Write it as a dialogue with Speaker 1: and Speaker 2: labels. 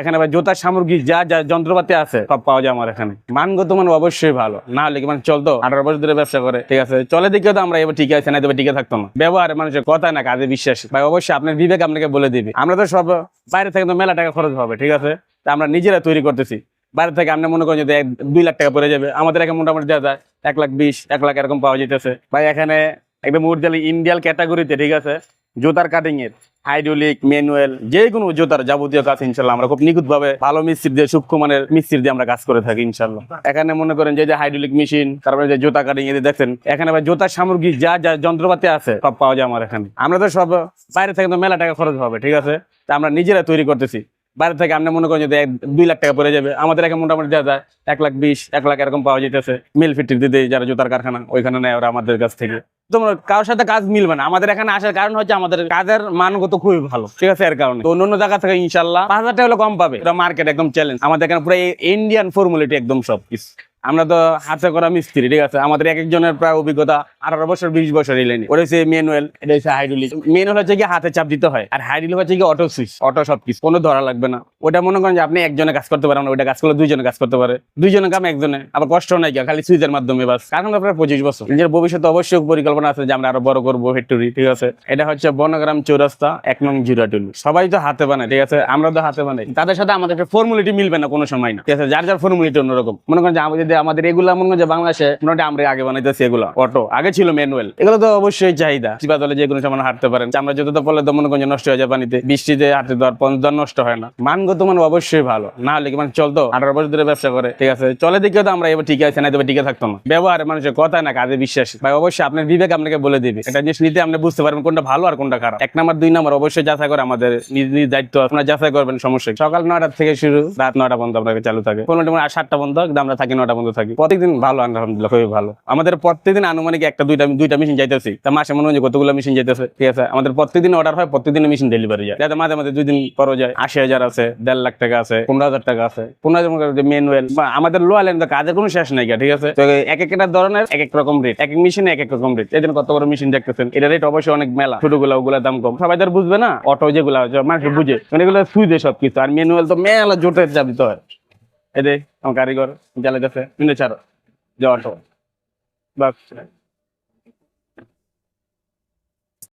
Speaker 1: এখানে আবার জোতার সামগ্রী যা যা যন্ত্রপাতি আছে, সব পাওয়া যায় আমার এখানে। মানগত মান অবশ্যই ভালো। না হলে কি মানে চলতো? আঠারো বছর ধরে ব্যবসা করে। ঠিক আছে? চলে দিকে তো আমরা এবার ঠিক আছে না টিকে থাকতো না। ব্যবহার মানুষের কথা না, কাজে বিশ্বাস। ভাই, অবশ্যই আপনার বিবেক আপনাকে বলে দিবে। আমরা তো সব বাইরে থেকে তো মেলা টাকা খরচ হবে, ঠিক আছে? তা আমরা নিজেরা তৈরি করতেছি। বাইরে থেকে আপনি মনে করেন যদি এক, দুই লাখ টাকা পড়ে যাবে। আমাদের এখানে মোটামুটি দেওয়া যায় এক লাখ বিশ, এক লাখ এরকম পাওয়া যেতেছে। ভাই, এখানে একদম উর্জালি ইন্ডিয়াল ক্যাটাগরিতে ঠিক আছে? জুতার কাটিং এর হাইড্রোলিক ম্যানুয়াল যে কোনো জুতার যাবতীয় কাজ ইনশাল্লাহ আমরা খুব নিখুঁত ভাবে ভালো মিস্ত্রি দিয়ে, সূক্ষ্ম মানের মিস্ত্রি দিয়ে আমরা কাজ করে থাকি ইনশাল্লাহ। এখানে মনে করেন যে হাইড্রোলিক মেশিন তারপরে যে জুতা কাটিং এদের দেখছেন, এখানে জুতার সামগ্রী যা যা যন্ত্রপাতি আছে সব পাওয়া যায় আমার এখানে। আমরা তো সব বাইরে থেকে তো মেলা টাকা খরচ হবে, ঠিক আছে? তা আমরা নিজেরা তৈরি করতেছি। বাইরে থেকে আপনি মনে করেন যদি দুই লাখ টাকা পড়ে যাবে। আমাদের এখানে মোটামুটি দেওয়া যায় এক লাখ বিশ, এক লাখ এরকম পাওয়া যেতেছে মিল ফিটির দিতে যারা জুতার কারখানা, ওইখানে নেয় ওরা আমাদের কাছ থেকে। তোমার কারোর সাথে কাজ মিলবে না। আমাদের এখানে আসার কারণ হচ্ছে আমাদের কাজের মানগত খুবই ভালো। ঠিক আছে, এর কারণে। তো অন্য জায়গা থেকে ইনশাল্লাহ পাঁচ হাজার টাকা কম পাবে। এটা মার্কেট একদম চ্যালেঞ্জ আমাদের এখানে পুরো ইন্ডিয়ান ফর্মুলিটি একদম সব। কিছু আমরা তো হাতে করা মিস্ত্রি, ঠিক আছে? আমাদের এক একজনের প্রায় অভিজ্ঞতা আঠারো বছর, বিশ বছর এলেনি। ওটা হচ্ছে ম্যানুয়াল এটা হচ্ছে হাইড্রোলিক ম্যানুয়াল হচ্ছে কি হাতে চাপ দিতে হয়, আর হাইড্রোলিক হচ্ছে কি অটো সুইচ অটো সব কিছু কোনো ধরা লাগবে না। ওটা মনে করেন যে আপনি একজনে কাজ করতে পারেন, ওইটা কাজ করলে দুইজনে কাজ করতে পারে। দুইজনের কাম একজনে, আবার কষ্ট নাই কি খালি সুইচের মাধ্যমে বাস। কারণ আপনার পঁচিশ বছর। নিজের ভবিষ্যতে অবশ্যই পরিকল্পনা আছে যে আমরা আরও বড় করব ফ্যাক্টরি ঠিক আছে? এটা হচ্ছে বনগ্রাম চৌরাস্তা, এক নং জিরাটুলি সবাই তো হাতে বানায়, ঠিক আছে? আমরা তো হাতে বানাই। তাদের সাথে আমাদের ফর্মুলিটি মিলবে না কোনো সময় না, ঠিক আছে? যার যার ফর্মুলিটি অন্যরকম। মনে করেন যে আমাদের যদি আমাদের এগুলা মনে করেন যে বাংলাদেশে মোটামুটি আমরা আগে বানাইতেছি এগুলো, অটো। আগে ছিল ম্যানুয়াল এগুলো তো অবশ্যই চাহিদা। চিপা তলে যে কোনো সময় হাঁটতে পারেন। আমরা যত তো পড়লে তো মনে করেন নষ্ট হয়ে যায় পানিতে। বৃষ্টিতে হাঁটতে দেওয়ার পঞ্চাশ নষ্ট হয় না। মানগত মান অবশ্যই ভালো। না হলে কি মানে চলতো? আঠারো বছর ধরে ব্যবসা করে। ঠিক আছে? চলে দিকে তো আমরা এবার ঠিক আছে না টিকে থাকতো না। ব্যবহার মানুষের কথা না, কাজে বিশ্বাস। ভাই, অবশ্যই আপনার বিবেক আপনাকে বলে দিবে। এটা জিনিস নিতে আপনি বুঝতে পারবেন কোনটা ভালো আর কোনটা খারাপ। এক নাম্বার, দুই নাম্বার, অবশ্যই যাচাই করে আমাদের নিজ নিজ দায়িত্ব আপনারা যাচাই করবেন সমস্যা সকাল নয়টা থেকে শুরু, রাত নয়টা পর্যন্ত আপনাকে চালু থাকে। টাইমে সাতটা পর্যন্ত আমরা থাকি নয়টা পর্যন্ত থাকি। প্রত্যেকদিন ভালো, আলহামদুলিল্লাহ, খুবই ভালো। আমাদের প্রত্যেকদিন আনুমানিক একটা, দুইটা দুইটা মেশিন যাইতেছি। তা মাসে মনে হয় কতগুলো মেশিন যাইতেছে, ঠিক আছে? আমাদের প্রত্যেকদিন অর্ডার হয়, প্রত্যেকদিন মেশিন ডেলিভারি যায়। যাতে মাঝে মাঝে দুই দিন পরও যায়। আশি হাজার আছে, দেড় লাখ টাকা আছে, পনেরো হাজার টাকা আছে। পনেরো হাজার যে ম্যানুয়াল বা আমাদের লো আইল্যান্ড কাজের কোনো শেষ নাই ঠিক আছে? তো এক একটা ধরনের এক এক রকম রেট এক এক মেশিনে এক এক রকম রেট জন্য কত বড় মেশিন দেখতেছেন? এটা রেট অবশ্যই অনেক মেলা। ছোটগুলো ওগুলোর দাম কম। সবাই বুঝবে না অটো যেগুলো মানুষ বুঝে। মানে এগুলো সুই দেয় সবকিছু। আর ম্যানুয়াল তো মেলা জোটের চাপ দিতে হয় এদের আমার কারিগর জ্বালাইতেছে কিন্তু ছাড়ো সময়। বাস